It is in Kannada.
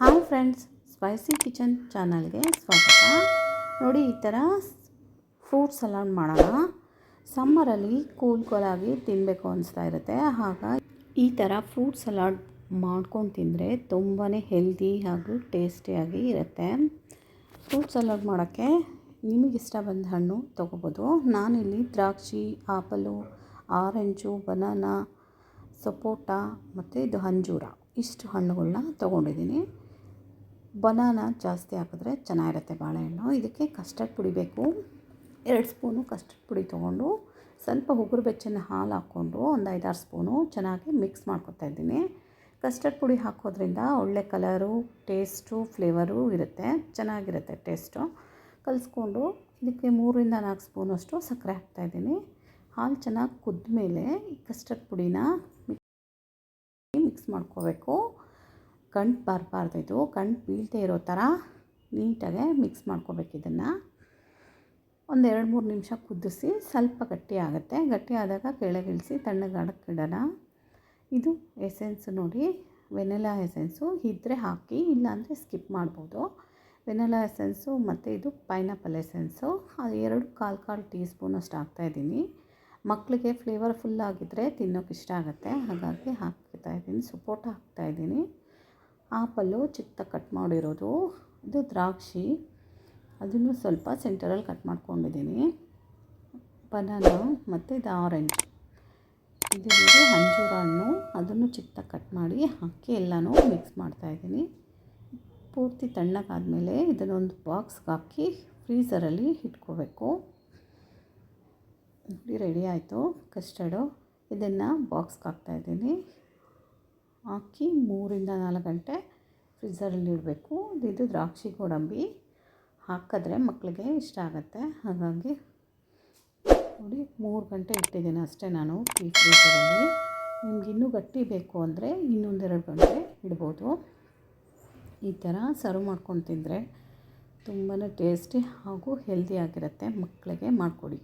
ಹಾಯ್ ಫ್ರೆಂಡ್ಸ್ ಸ್ಪೈಸಿ ಕಿಚನ್ ಚಾನಲ್ಗೆ ಸ್ವಾಗತ. ನೋಡಿ, ಈ ಥರ ಫ್ರೂಟ್ ಸಲಾಡ್ ಮಾಡೋಣ. ಸಮ್ಮರಲ್ಲಿ ಕೂಲ್ ಕೂಲಾಗಿ ತಿನ್ನಬೇಕು ಅನಿಸ್ತಾ ಇರುತ್ತೆ. ಹಾಗಾಗಿ ಈ ಥರ ಫ್ರೂಟ್ ಸಲಾಡ್ ಮಾಡ್ಕೊಂಡು ತಿಂದರೆ ತುಂಬಾ ಹೆಲ್ದಿ ಹಾಗೂ ಟೇಸ್ಟಿಯಾಗಿ ಇರುತ್ತೆ. ಫ್ರೂಟ್ ಸಲಾಡ್ ಮಾಡೋಕ್ಕೆ ನಿಮಗಿಷ್ಟ ಬಂದ ಹಣ್ಣು ತೊಗೋಬೋದು. ನಾನಿಲ್ಲಿ ದ್ರಾಕ್ಷಿ, ಆಪಲು, ಆರೆಂಜು, ಬನಾನಾ, ಸಪೋಟ ಮತ್ತು ಇದು ಅಂಜೂರ. ಇಷ್ಟು ಹಣ್ಣುಗಳನ್ನ ತೊಗೊಂಡಿದ್ದೀನಿ. ಬನಾನಾ ಜಾಸ್ತಿ ಹಾಕಿದ್ರೆ ಚೆನ್ನಾಗಿರುತ್ತೆ ಬಾಳೆಹಣ್ಣು. ಇದಕ್ಕೆ ಕಸ್ಟರ್ಡ್ ಪುಡಿ ಬೇಕು. ಎರಡು ಸ್ಪೂನು ಕಸ್ಟರ್ಡ್ ಪುಡಿ ತೊಗೊಂಡು ಸ್ವಲ್ಪ ಉಗುರು ಬೆಚ್ಚನ ಹಾಲು ಹಾಕ್ಕೊಂಡು ಒಂದು ಐದಾರು ಸ್ಪೂನು ಚೆನ್ನಾಗಿ ಮಿಕ್ಸ್ ಮಾಡ್ಕೊತಾ ಇದ್ದೀನಿ. ಕಸ್ಟರ್ಡ್ ಪುಡಿ ಹಾಕೋದ್ರಿಂದ ಒಳ್ಳೆ ಕಲರು ಟೇಸ್ಟು ಫ್ಲೇವರು ಇರುತ್ತೆ. ಚೆನ್ನಾಗಿರುತ್ತೆ ಟೇಸ್ಟು ಕಲಿಸ್ಕೊಂಡು ಇದಕ್ಕೆ ಮೂರಿಂದ ನಾಲ್ಕು ಸ್ಪೂನಷ್ಟು ಸಕ್ಕರೆ ಹಾಕ್ತಾಯಿದ್ದೀನಿ ಹಾಲು ಚೆನ್ನಾಗಿ ಕುದ್ದ ಮೇಲೆ ಕಸ್ಟರ್ಡ್ ಪುಡಿನ ಮಿಕ್ಸ್ ಮಾಡ್ಕೋಬೇಕು. ಗಂಟು ಬರಬಾರ್ದು ಇದು ಕಂಟು ಬೀಳ್ತೇ ಇರೋ ಥರ ನೀಟಾಗೆ ಮಿಕ್ಸ್ ಮಾಡ್ಕೋಬೇಕು ಇದನ್ನು. ಒಂದು ಎರಡು ಮೂರು ನಿಮಿಷ ಕುದಿಸಿ ಸ್ವಲ್ಪ ಗಟ್ಟಿ ಆಗುತ್ತೆ. ಗಟ್ಟಿ ಆದಾಗ ಕೆಳಗಿಳಿಸಿ ತಣ್ಣಗೆ ಇಡೋಣ ಇದು ಎಸೆನ್ಸ್ ನೋಡಿ ವೆನಿಲಾ ಎಸೆನ್ಸು ಇದ್ದರೆ ಹಾಕಿ, ಇಲ್ಲಾಂದರೆ ಸ್ಕಿಪ್ ಮಾಡ್ಬೋದು. ವೆನಿಲಾ ಎಸೆನ್ಸು ಮತ್ತು ಇದು ಪೈನಾಪಲ್ ಎಸೆನ್ಸು ಅದು ಎರಡು ಕಾಲು ಕಾಲು ಟೀ ಸ್ಪೂನಷ್ಟು ಹಾಕ್ತಾಯಿದ್ದೀನಿ ಮಕ್ಕಳಿಗೆ ಫ್ಲೇವರ್ ಫುಲ್ ಆಗಿದ್ದರೆ ತಿನ್ನೋಕೆ ಇಷ್ಟ ಆಗುತ್ತೆ. ಹಾಗಾಗಿ ಹಾಕ್ತಾಯಿದ್ದೀನಿ ಸಪೋಟ ಹಾಕ್ತಾಯಿದ್ದೀನಿ ಆಪಲ್ಲು ಚಿಕ್ಕದಾಗಿ ಕಟ್ ಮಾಡಿರೋದು. ಇದು ದ್ರಾಕ್ಷಿ. ಅದನ್ನು ಸ್ವಲ್ಪ ಸೆಂಟರಲ್ಲಿ ಕಟ್ ಮಾಡ್ಕೊಂಡಿದ್ದೀನಿ. ಬನಾನ ಮತ್ತು ಇದು ಆರೆಂಜ್. ಇದು ಅಂಜೂರ ಹಣ್ಣು. ಅದನ್ನು ಚಿಕ್ಕದಾಗಿ ಕಟ್ ಮಾಡಿ ಹಾಕಿ ಎಲ್ಲನೂ ಮಿಕ್ಸ್ ಮಾಡ್ತಾಯಿದ್ದೀನಿ ಪೂರ್ತಿ ತಣ್ಣಗಾದಮೇಲೆ ಇದನ್ನೊಂದು ಬಾಕ್ಸ್ಗೆ ಹಾಕಿ ಫ್ರೀಸರಲ್ಲಿ ಇಟ್ಕೋಬೇಕು. ರೆಡಿ ಆಯಿತು ಕಸ್ಟರ್ಡು. ಇದನ್ನು ಬಾಕ್ಸ್ಗೆ ಹಾಕ್ತಾಯಿದ್ದೀನಿ ಹಾಕಿ ಮೂರಿಂದ ನಾಲ್ಕು ಗಂಟೆ ಫ್ರಿಜ್ಜರಲ್ಲಿ ಇಡಬೇಕು. ಇದು ದ್ರಾಕ್ಷಿ ಗೋಡಂಬಿ ಹಾಕಿದ್ರೆ ಮಕ್ಕಳಿಗೆ ಇಷ್ಟ ಆಗುತ್ತೆ. ಹಾಗಾಗಿ ನೋಡಿ, ಮೂರು ಗಂಟೆ ಇಟ್ಟಿದ್ದೀನಿ ಅಷ್ಟೇ ನಾನು ಈ ಫ್ರೀಜರಲ್ಲಿ ನಿಮ್ಗೆ ಇನ್ನೂ ಗಟ್ಟಿ ಬೇಕು ಅಂದರೆ ಇನ್ನೊಂದೆರಡು ಗಂಟೆ ಇಡ್ಬೋದು. ಈ ಥರ ಸರ್ವ್ ಮಾಡ್ಕೊಂಡು ತಿಂದರೆ ತುಂಬಾ ಟೇಸ್ಟಿ ಹಾಗೂ ಹೆಲ್ದಿಯಾಗಿರುತ್ತೆ ಮಕ್ಕಳಿಗೆ ಮಾಡಿಕೊಡಿ.